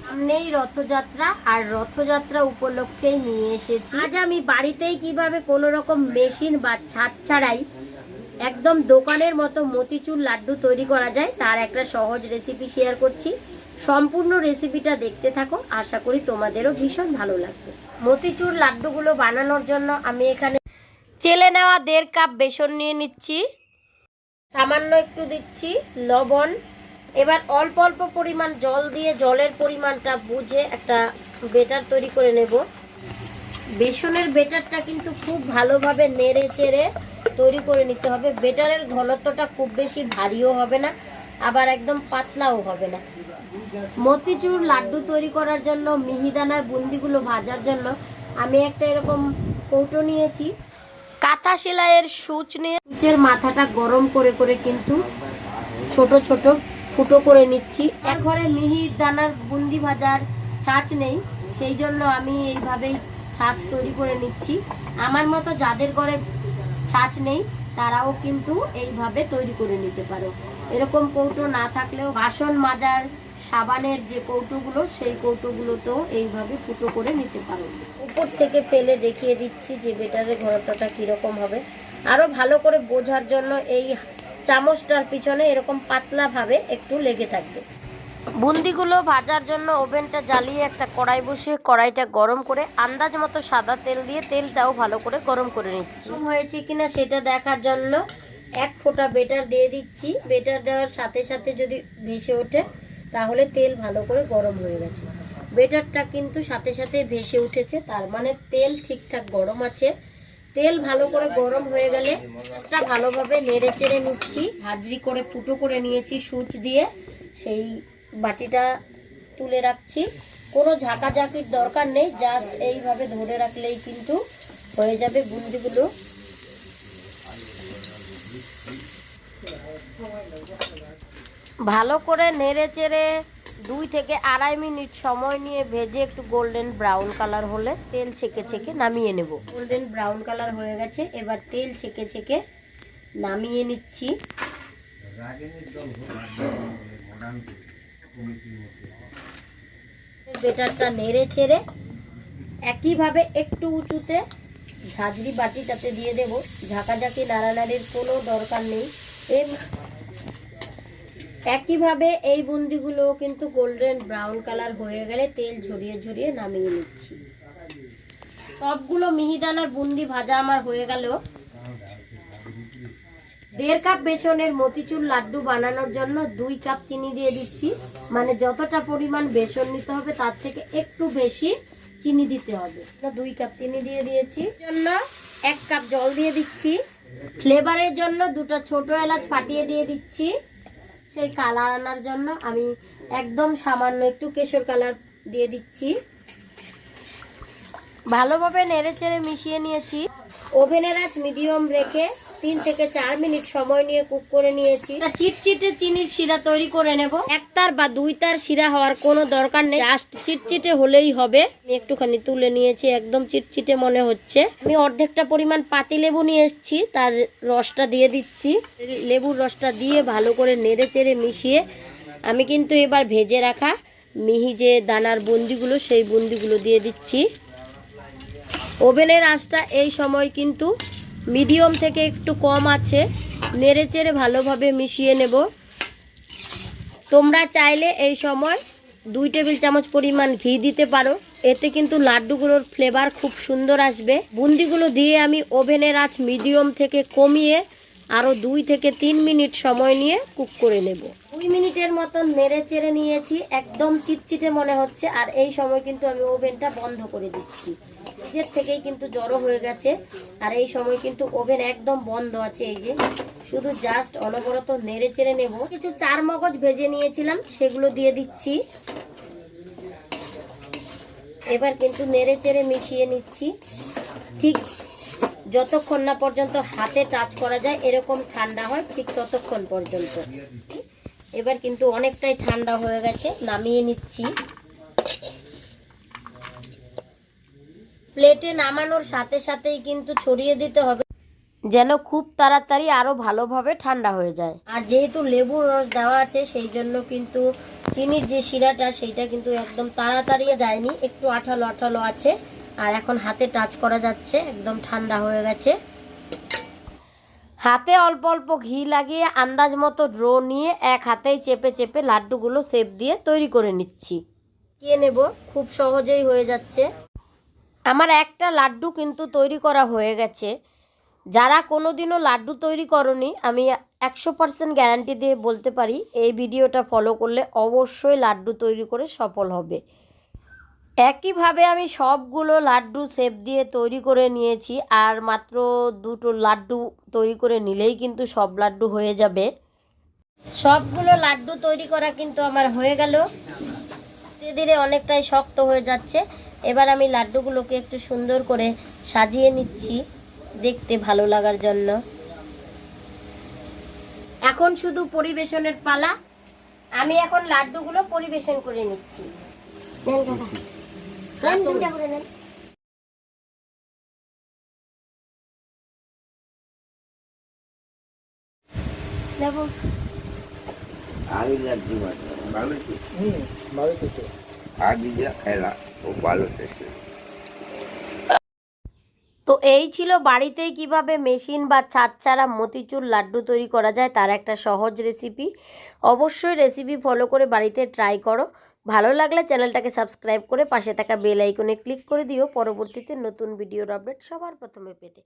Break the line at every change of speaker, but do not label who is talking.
সামনেই রথযাত্রা আর রথযাত্রা উপলক্ষেই নিয়ে এসেছি। আজ আমি বাড়িতেই কীভাবে কোনো রকম মেশিন বা ছাদ ছাড়াই একদম দোকানের মতো মতিচুর লাড্ডু তৈরি করা যায়, তার একটা সহজ রেসিপি শেয়ার করছি। সম্পূর্ণ রেসিপিটা দেখতে থাকো, আশা করি তোমাদেরও ভীষণ ভালো লাগবে। মতিচুর লাড্ডুগুলো বানানোর জন্য আমি এখানে চেলে নেওয়া দেড় কাপ বেসন নিয়ে নিচ্ছি। সামান্য একটু দিচ্ছি লবণ। এবার অল্প অল্প পরিমাণ জল দিয়ে জলের পরিমাণটা বুঝে একটা বেটার তৈরি করে নেব। বেসনের বেটারটা কিন্তু খুব ভালোভাবে নেড়ে চেড়ে তৈরি করে নিতে হবে। বেটারের ঘনত্বটা খুব বেশি ভারীও হবে না, আবার একদম পাতলাও হবে না। মতিচুর লাড্ডু তৈরি করার জন্য, মিহিদানার বুন্দিগুলো ভাজার জন্য আমি একটা এরকম কৌটো নিয়েছি। কাঁথা সেলাইয়ের সূচ নিয়ে সূচের মাথাটা গরম করে করে কিন্তু ছোট ছোট ফুটো করে নিচ্ছি। এক ঘরে মিহির দানার বুন্দি ভাজার ছাঁচ নেই, সেই জন্য আমি এইভাবেই ছাঁচ তৈরি করে নিচ্ছি। আমার মতো যাদের ঘরে ছাঁচ নেই, তারাও কিন্তু এইভাবে তৈরি করে নিতে পারো। এরকম কৌটো না থাকলেও বাসন মাজার সাবানের যে কৌটোগুলো, সেই কৌটোগুলোতেও এইভাবে ফুটো করে নিতে পারো। উপর থেকে ফেলে দেখিয়ে দিচ্ছি যে বেটারের ঘনত্বটা কীরকম হবে। আরও ভালো করে বোঝার জন্য এই চামচটার পিছনে এরকম পাতলাভাবে একটু লেগে থাকবে। বুন্দিগুলো ভাজার জন্য ওভেনটা জ্বালিয়ে একটা কড়াই বসিয়ে কড়াইটা গরম করে আন্দাজ মতো সাদা তেল দিয়ে তেলটাও ভালো করে গরম করে নিচ্ছি। হয়েছে কিনা সেটা দেখার জন্য এক ফোঁটা বেটার দিয়ে দিচ্ছি। বেটার দেওয়ার সাথে সাথে যদি ভেসে ওঠে তাহলে তেল ভালো করে গরম হয়ে গেছে। বেটারটা কিন্তু সাথে সাথে ভেসে উঠেছে, তার মানে তেল ঠিকঠাক গরম আছে। তেল ভালো করে গরম হয়ে গেলে একটা ভালোভাবে নেড়ে চেড়ে নিচ্ছি হাজরি করে ফুটো করে নিয়েছি সুচ দিয়ে। সেই বাটিটা তুলে রাখছি। কোনো ঝাঁকাঝাঁকির দরকার নেই, জাস্ট এইভাবে ধরে রাখলেই কিন্তু হয়ে যাবে বুন্দিগুলো ভালো করে নেড়ে চেড়ে দুই থেকে আড়াই মিনিট সময় নিয়ে ভেজে একটু গোল্ডেন ব্রাউন কালার হলে তেল ছেঁকে ছেঁকে নামিয়ে নেব। গোল্ডেন ব্রাউন কালার হয়ে গেছে, এবার তেল ছেঁকে ছেঁকে নামিয়ে নিচ্ছি। বেটারটা নেড়ে চেড়ে একইভাবে একটু উঁচুতে ঝাঁঝরি বাটিটাতে দিয়ে দেব। ঝাঁকাঝাঁকি নাড়ানাড়ির কোনো দরকার নেই। এই একইভাবে এই বুন্দিগুলো কিন্তু গোল্ডেন ব্রাউন কালার হয়ে গেলে তেল ঝরিয়ে ঝরিয়ে নামিয়ে নিচ্ছি। সবগুলো মিহিদানার বুন্দি ভাজা আমার হয়ে গেল। দেড় কাপ বেসনের মতিচুর লাড্ডু বানানোর জন্য দুই কাপ চিনি দিয়ে দিচ্ছি। মানে যতটা পরিমাণ বেসন নিতে হবে তার থেকে একটু বেশি চিনি দিতে হবে। দুই কাপ চিনি দিয়ে দিয়েছি। জন্য এক কাপ জল দিয়ে দিচ্ছি। ফ্লেভারের জন্য দুটো ছোট এলাচ ফাটিয়ে দিয়ে দিচ্ছি। সেই কালার আনার জন্য আমি একদম সামান্য একটু কেশর কালার দিয়ে দিচ্ছি। ভালোভাবে নেড়ে চেড়ে মিশিয়ে নিয়েছি। ওভেনের আজ মিডিয়াম রেখে তিন থেকে চার মিনিট সময় নিয়ে কুক করে নিয়েছি। চিটচিটে চিনির শিরা তৈরি করে নেব। একটার বা দুই তার শিরা হওয়ার কোনো দরকার নেই। জাস্ট চিটচিটে হলেই হবে। আমি একটুখানি তুলে নিয়েছি, একদম চিটচিটে মনে হচ্ছে। আমি অর্ধেকটা পরিমাণ পাতি লেবু নিয়ে এসেছি, তার রসটা দিয়ে দিচ্ছি। লেবুর রসটা দিয়ে ভালো করে নেড়ে চেড়ে মিশিয়ে আমি কিন্তু এবার ভেজে রাখা মিহি যে দানার বুন্দিগুলো, সেই বুন্দিগুলো দিয়ে দিচ্ছি। ওভেনের আঁচটা এই সময় কিন্তু মিডিয়াম থেকে একটু কম আছে। নেড়ে চেড়ে ভালোভাবে মিশিয়ে নেব। তোমরা চাইলে এই সময় দুই টেবিল চামচ পরিমাণ ঘি দিতে পারো। এতে কিন্তু লাড্ডুগুলোর ফ্লেভার খুব সুন্দর আসবে। বুন্দিগুলো দিয়ে আমি ওভেনের আঁচ মিডিয়াম থেকে কমিয়ে আরও দুই থেকে তিন মিনিট সময় নিয়ে কুক করে নেব। দুই মিনিটের মতন নেড়ে চেড়ে নিয়েছি। একদম চিটচিটে মনে হচ্ছে। আর এই সময় কিন্তু আমি ওভেনটা বন্ধ করে দিচ্ছি। নিজের থেকেই কিন্তু জড়ো হয়ে গেছে। আর এই সময় কিন্তু ওভেন একদম বন্ধ আছে এই যে। শুধু জাস্ট অনবরত নেড়ে চেড়ে নেব। কিছু চার মগজ ভেজে নিয়েছিলাম, সেগুলো দিয়ে দিচ্ছি। এবার কিন্তু নেড়ে চেড়ে মিশিয়ে নিচ্ছি। ঠিক যতক্ষণ না পর্যন্ত হাতে টাচ করা যায়, এরকম ঠান্ডা হয়, ঠিক ততক্ষণ পর্যন্ত। এবার কিন্তু অনেকটাই ঠান্ডা হয়ে গেছে, নামিয়ে নিচ্ছি। প্লেটে নামানোর সাথে সাথেই কিন্তু ছড়িয়ে দিতে হবে। যেন খুব তাড়াতাড়ি আরও ভালোভাবে ঠান্ডা হয়ে যায়। আর যেহেতু লেবুর রস দেওয়া আছে সেই জন্য কিন্তু চিনির যে শিরাটা সেইটা কিন্তু একদম তাড়াতাড়ি যায়নি। একটু আঠালো আঠালো আছে আর এখন হাতে টাচ করা যাচ্ছে একদম ঠান্ডা হয়ে গেছে। হাতে অল্প অল্প ঘি লাগিয়ে আন্দাজ মতো ড্রো নিয়ে এক হাতেই চেপে চেপে লাড্ডুগুলো সেপ দিয়ে তৈরি করে নিচ্ছি। কে নেব খুব সহজেই হয়ে যাচ্ছে। আমার একটা লাড্ডু কিন্তু তৈরি করা হয়ে গেছে। যারা কোনো দিনও লাড্ডু তৈরি করনি, আমি একশো পার্সেন্ট গ্যারান্টি দিয়ে বলতে পারি, এই ভিডিওটা ফলো করলে অবশ্যই লাড্ডু তৈরি করে সফল হবে। একইভাবে আমি সবগুলো লাড্ডু শেপ দিয়ে তৈরি করে নিয়েছি, আর মাত্র দুটো লাড্ডু তৈরি করে নিলেই কিন্তু সব লাড্ডু হয়ে যাবে। সবগুলো লাড্ডু তৈরি করা কিন্তু আমার হয়ে গেল। ধীরে ধীরে অনেকটাই শক্ত হয়ে যাচ্ছে। এবার আমি লাড্ডুগুলোকে একটু সুন্দর করে সাজিয়ে নিচ্ছি দেখতে ভালো লাগার জন্য। এখন শুধু পরিবেশনের পালা। আমি এখন লাড্ডুগুলো পরিবেশন করে নিচ্ছি।
আমি লাড্ডু ভালো তো
হুম ভালো
যা খেলা
তো এই ছিল বাড়িতেই কীভাবে মেশিন বা ছাদ ছাড়া মতিচুর লাড্ডু তৈরি করা যায় তার একটা সহজ রেসিপি অবশ্যই রেসিপি ফলো করে বাড়িতে ট্রাই করো। ভালো লাগলে চ্যানেলটাকে সাবস্ক্রাইব করে পাশে থাকা বেল আইকনে ক্লিক করে দিও। পরবর্তীতে নতুন ভিডিওর আপডেট সবার প্রথমে পেতে।